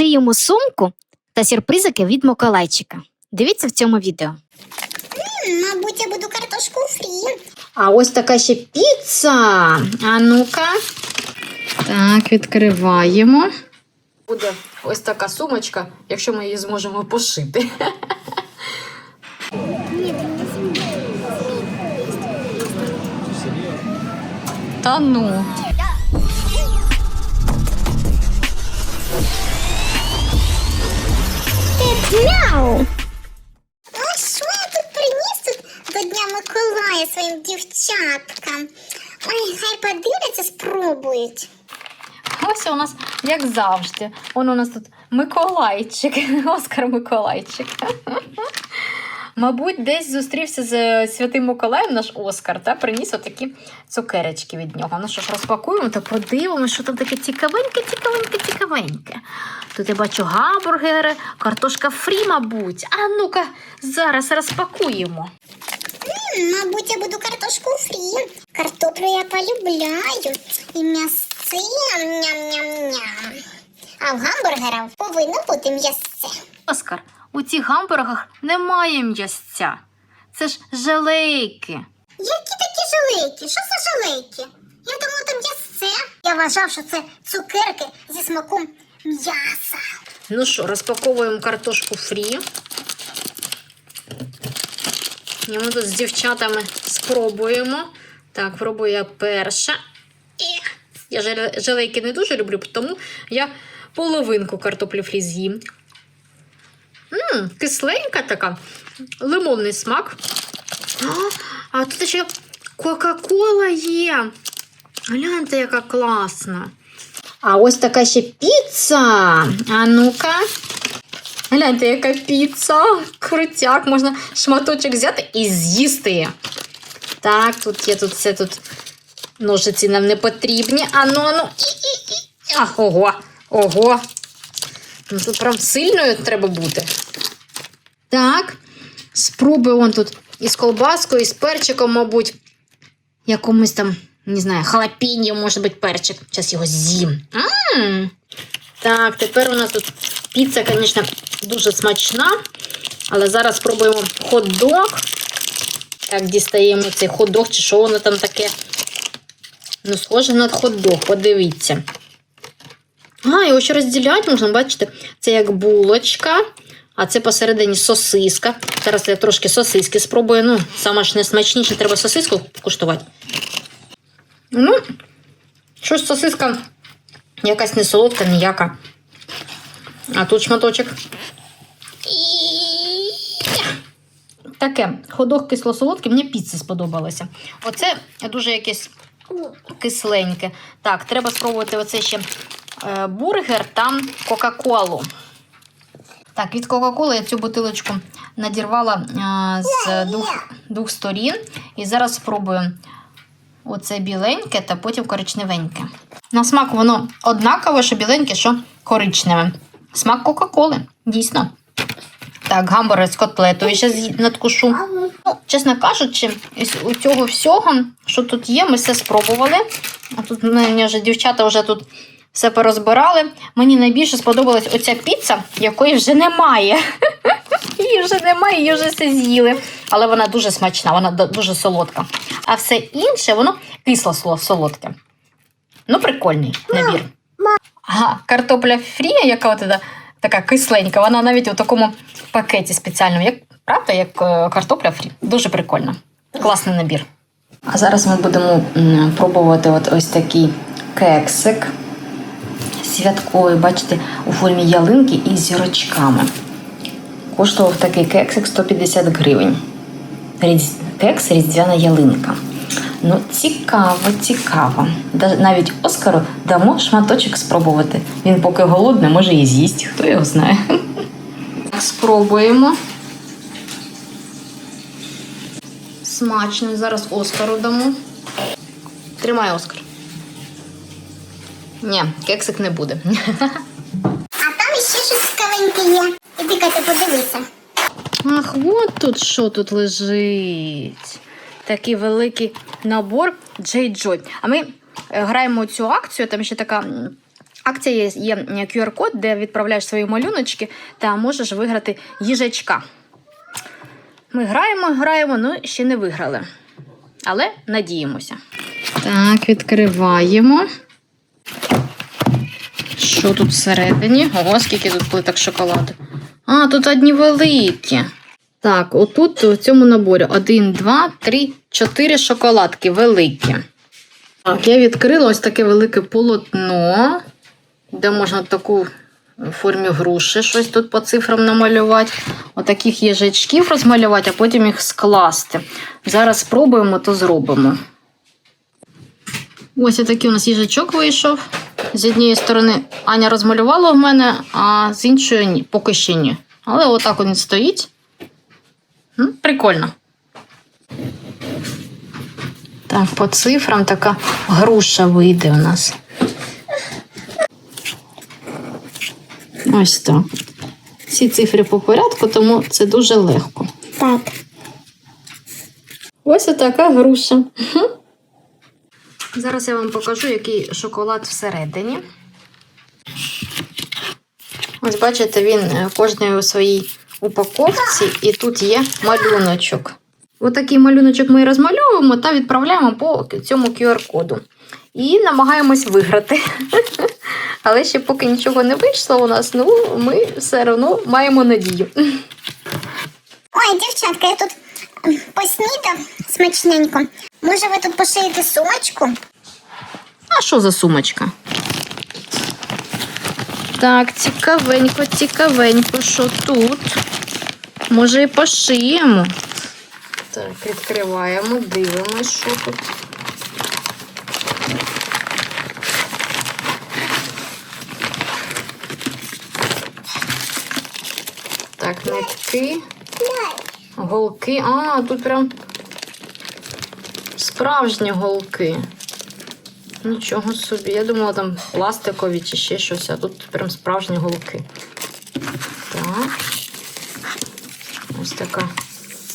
шиємо сумку та сюрпризики від Миколайчика. Дивіться в цьому відео. М, Мабуть, я буду картошку фрі. А ось така ще піца. А ну-ка. Так, відкриваємо. Буде ось така сумочка, якщо ми її зможемо пошити. Та ну. Мяу! Ну, що я тут приніс тут до Дня Миколая своїм дівчаткам? Ой, хай подивляться, спробують. Ось у нас, як завжди. Он у нас тут Миколайчик, Оскар Миколайчик. Мабуть, десь зустрівся з святим Миколаєм наш Оскар та приніс отакі цукеречки від нього. Ну що ж, розпакуємо та подивимося, що там таке цікавеньке, цікавеньке, цікавеньке. Тут я бачу гамбургери, картошка фрі, мабуть. А ну-ка, зараз розпакуємо. М, Мабуть, я буду картошку фрі. Картоплю я полюбляю. І м'ясце ням-ням-ням. А в гамбургерах повинно бути м'ясце. Оскар, у цих гамбургах немає м'ясця. Це ж желейки. Які такі жалейки? Що за жалейки? Я думала, там м'ясце. Я вважав, що це цукерки зі смаком м'яса. Ну що, розпаковуємо картошку фрі. І ми тут з дівчатами спробуємо. Так, пробую я перша. Я желе- желейки не дуже люблю, тому я половинку картоплі фрі з'їм. Мм, кисленька така, лимонний смак. А, а тут ще Кока-Кола є. Гляньте, яка класна. А ось така ще піца. А ну-ка. Гляньте, яка піца. Крутяк. Можна шматочок взяти і з'їсти. Так, тут є тут все тут. Ножиці нам не потрібні. А ну. І, і, і. Ого, ого. Ну, тут прям сильною треба бути. Так. Спробуй он тут із колбаскою, і з перчиком, мабуть. Якомусь там, не знаю, халапіньо, може бути, перчик. Зараз його з'їм. Так, тепер у нас тут піца, звісно, дуже смачна. Але зараз спробуємо хот-дог. Так, дістаємо цей хот-дог, чи що воно там таке. Ну, схоже на хот-дог, подивіться. А, його ще розділяти можна, бачите, це як булочка, а це посередині сосиска. Зараз я трошки сосиски спробую. Ну, саме ж найсмачніше треба сосиску куштувати. Ну, щось сосиска якась не солодка, ніяка. А тут шматочок. Таке, ходок кисло-солодкий, мені піци сподобалося. Оце дуже якесь кисленьке. Так, треба спробувати оце ще бургер та Кока-Колу. Так, від Кока-Коли я цю бутилочку надірвала е, з двох, двох сторін. І зараз спробую оце біленьке та потім коричневеньке. На смак воно однакове, що біленьке, що коричневе. Смак Кока-Коли, дійсно. Так, гамбургер з котлетою ще надкушу. Ну, чесно кажучи, із у цього всього, що тут є, ми все спробували. А тут мені вже дівчата вже тут все порозбирали. Мені найбільше сподобалась оця піца, якої вже немає. Її вже немає, її вже все з'їли. Але вона дуже смачна, вона дуже солодка. А все інше, воно кисло солодке. Ну, прикольний набір. Ага, картопля фрі, яка от така кисленька, вона навіть у такому пакеті спеціальному, як правда, як е, картопля фрі. Дуже прикольно. Класний набір. А зараз ми будемо пробувати от ось такий кексик святковий, бачите, у формі ялинки із зірочками. Коштував такий кексик 150 гривень. Кекс різдвяна ялинка. Ну, цікаво, цікаво. Навіть Оскару дамо шматочок спробувати. Він поки голодний, може і з'їсть, хто його знає. Спробуємо. Смачно. Зараз Оскару дамо. Тримай, Оскар. Ні, кексик не буде. А там іще щось цікавеньке є. Іди, Катя, подивися. Ах, от тут що тут лежить. Такий великий набор Джей Джой. А ми е, граємо цю акцію, там ще така Акція є, є QR-код, де відправляєш свої малюночки та можеш виграти їжачка. Ми граємо, граємо, ну ще не виграли. Але надіємося. Так, відкриваємо. Що тут всередині? Ого, скільки тут плиток шоколаду. А, тут одні великі. Так, отут у цьому наборі 1, 2, 3, 4 шоколадки великі. Так, я відкрила ось таке велике полотно, де можна таку в формі груші щось тут по цифрам намалювати. Отаких їжачків розмалювати, а потім їх скласти. Зараз спробуємо, то зробимо. Ось такий у нас їжачок вийшов. З однієї сторони Аня розмалювала в мене, а з іншої ні, поки ще ні. Але отак він стоїть. М, Прикольно. Так, по цифрам така груша вийде у нас. Ось так. Всі цифри по порядку, тому це дуже легко. Так. Ось така груша. Зараз я вам покажу, який шоколад всередині. Ось бачите, він е, кожний у своїй упаковці, і тут є малюночок. Отакий малюночок ми розмальовуємо та відправляємо по цьому QR-коду. І намагаємось виграти. Але ще поки нічого не вийшло у нас, ну ми все одно маємо надію. Ой, дівчатка, я тут поснідав смачненько. Може, ви тут пошиєте сумочку? А що за сумочка? Так, цікавенько, цікавенько, що тут? Може, і пошиємо. Так, відкриваємо, дивимось, що тут. Так, нитки, голки. А, тут прям справжні голки. Нічого собі. Я думала, там пластикові чи ще щось, а тут прям справжні голки. Так. Ось така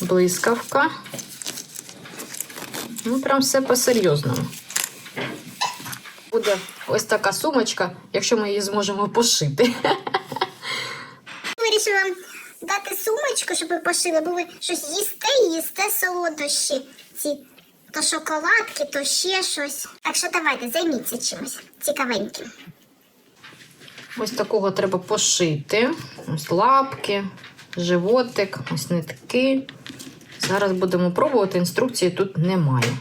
блискавка. Ну, прям все по-серйозному. Буде ось така сумочка, якщо ми її зможемо пошити. Вирішила дати сумочку, щоб ви пошили, бо ви щось їсте і їсте солодощі. Ці то шоколадки, то ще щось. Так що давайте, займіться чимось цікавеньким. Ось такого треба пошити. Ось лапки, животик, ось нитки. Зараз будемо пробувати. Інструкції тут немає.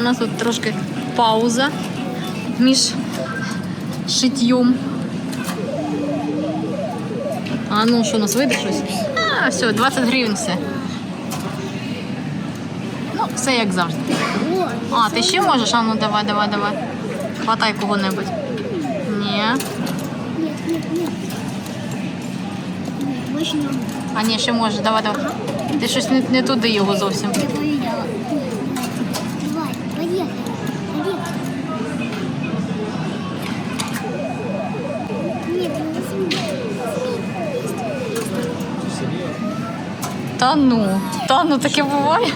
Нас тут трошки пауза між шиттєм. А ну що, у нас вийде щось? А, все, 20 гривень все. Ну, все як завжди. А, ти ще можеш? А ну давай, давай, давай. Хватай кого-небудь. Ні. А ні, ще можеш, давай, давай. Ти щось не, не туди його зовсім. Та ну, та ну таке буває.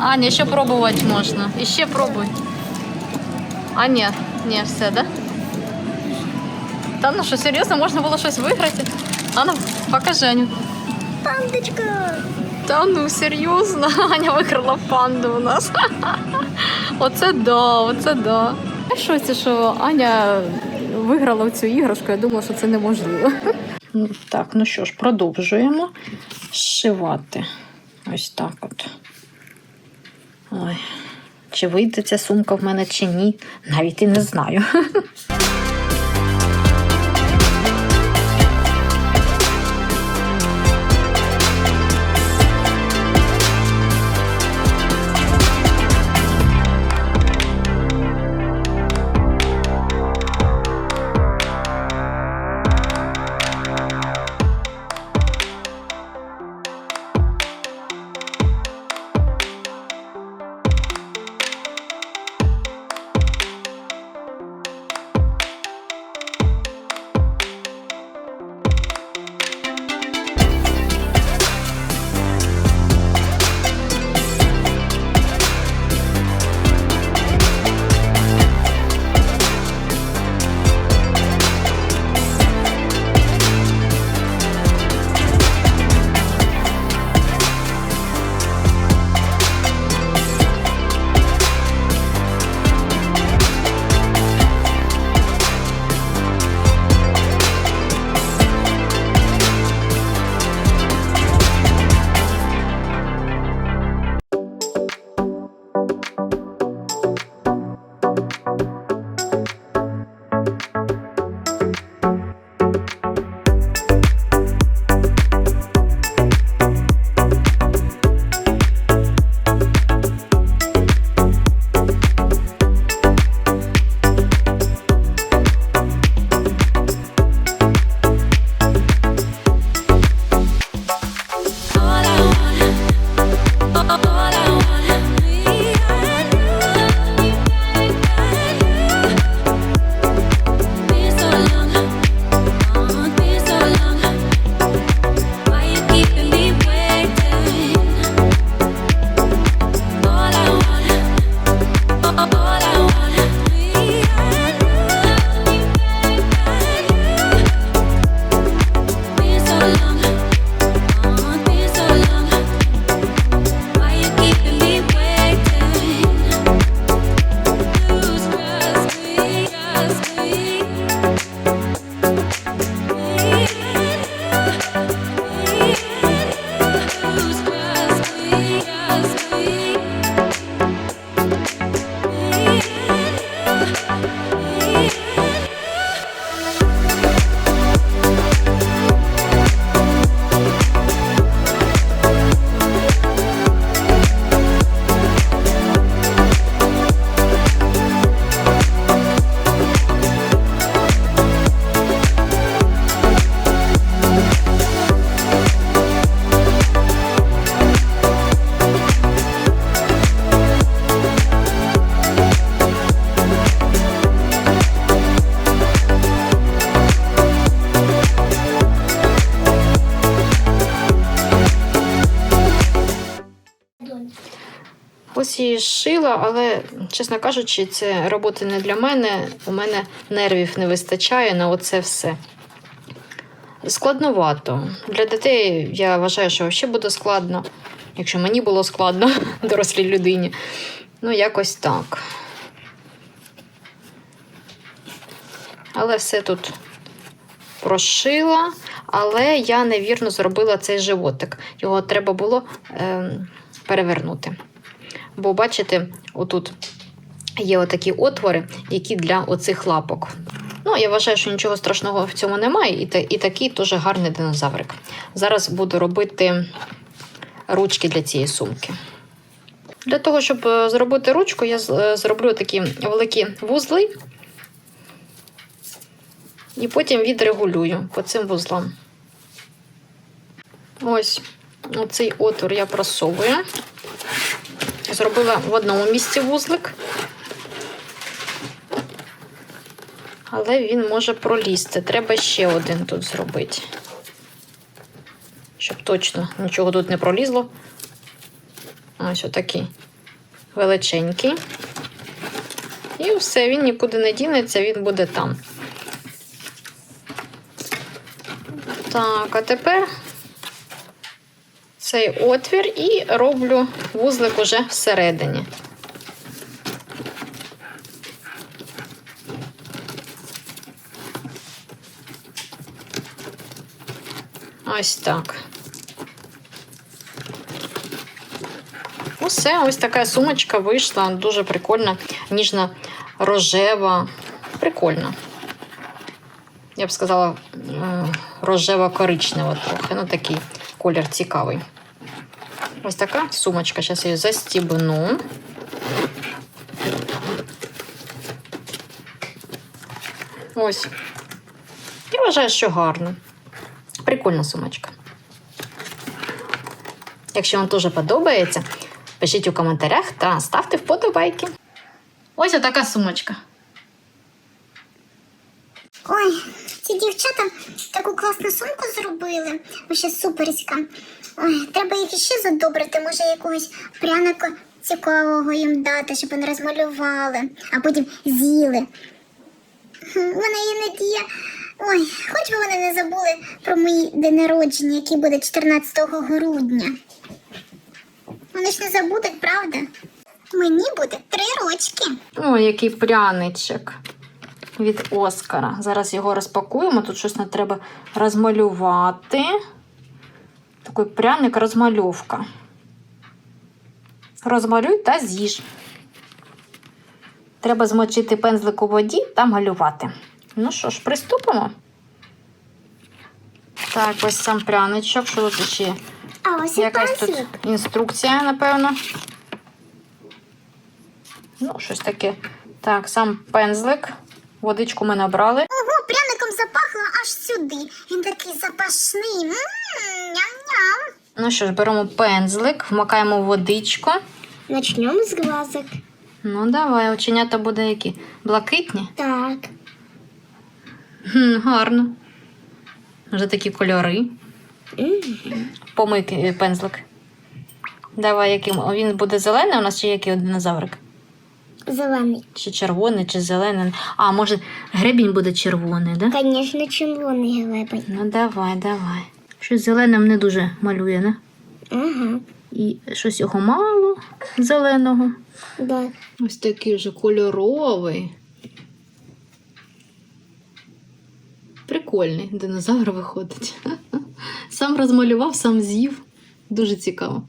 Аня, ще пробувати можна. І ще пробуй. А ні, ні, все, да? Та ну що, серйозно, можна було щось виграти? А ну, покажи, Аню. Пандочка. Та ну, серйозно, Аня виграла панду у нас. Оце да, оце да. Я в шоці, що Аня виграла цю іграшку, я думала, що це неможливо. Так, ну що ж, продовжуємо зшивати. Ось так от. Ой. Чи вийде ця сумка в мене, чи ні, навіть і не знаю. Ось її шила, але, чесно кажучи, це роботи не для мене. У мене нервів не вистачає на оце все. Складновато. Для дітей я вважаю, що взагалі буде складно. Якщо мені було складно, дорослій людині. Ну, якось так. Але все тут прошила, але я невірно зробила цей животик. Його треба було ем, перевернути. Бо, бачите, отут є отакі отвори, які для оцих лапок. Ну, я вважаю, що нічого страшного в цьому немає, і, та- і такий теж гарний динозаврик. Зараз буду робити ручки для цієї сумки. Для того, щоб е, зробити ручку, я е, зроблю такі великі вузли і потім відрегулюю по цим вузлам. Ось оцей отвор я просовую. Зробила в одному місці вузлик, але він може пролізти. Треба ще один тут зробити. Щоб точно нічого тут не пролізло. Ось отакий величенький. І все, він нікуди не дінеться, він буде там. Так, а тепер цей отвір і роблю вузлик уже всередині. Ось так. Усе, ось така сумочка вийшла. Дуже прикольна, ніжна, рожева. Прикольно. Я б сказала, е, рожево-коричнева трохи. Ну, такий колір цікавий. Ось така сумочка. Зараз я її застібну. Ось. Я вважаю, що гарно. Прикольна сумочка. Якщо вам теж подобається, пишіть у коментарях та ставте вподобайки. Ось отака сумочка. Ой, ці дівчата таку класну сумку зробили. Вообще суперська. Треба їх іще задобрити, може якогось пряника цікавого їм дати, щоб вони розмалювали, а потім з'їли. Вона є- Ой, хоч би вони не забули про мій день народження, який буде 14 грудня. Вони ж не забудуть, правда? Мені буде три рочки. Ой, який пряничок від Оскара. Зараз його розпакуємо. Тут щось нам треба розмалювати. Такий пряник розмальовка. Розмалюй та з'їж. Треба змочити пензлик у воді та малювати. Ну що ж, приступимо. Так, ось сам пряничок. Що тут ще? А ось Якась тут інструкція, напевно. Ну, щось таке. Так, сам пензлик. Водичку ми набрали. Ого, пряником запахло аж сюди. Він такий запашний. Ням-ням. Ну що ж, беремо пензлик, вмикаємо в водичку. Начнемо з глазок. Ну, давай, оченята буде які? Блакитні? Так. Хм, гарно. Вже такі кольори. Помий пензлик. Давай, яким. Він буде зелений у нас чи який динозаврик? Зелений. Чи червоний, чи зелений. А, може, гребінь буде червоний, да? Звісно, червоний глебень. Ну, давай, давай. Щось зеленим не дуже малює, не? Ага. І щось його мало зеленого. Да. Ось такий вже кольоровий. Прикольний динозавр виходить. Сам розмалював, сам з'їв. Дуже цікаво.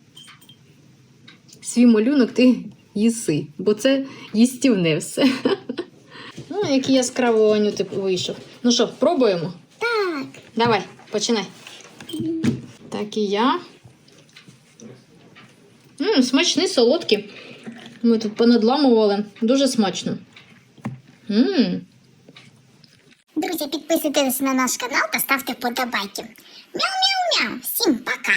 Свій малюнок ти їси, бо це їстівне все. Ну, який яскравий Анютик вийшов. Ну що, пробуємо? Так. Давай, починай. Так і я. М, смачний, солодкий. Ми тут понадламували. Дуже смачно. М, Друзі, підписуйтесь на наш канал та ставте вподобайки. Мяу-мяу-мяу. Всім пока.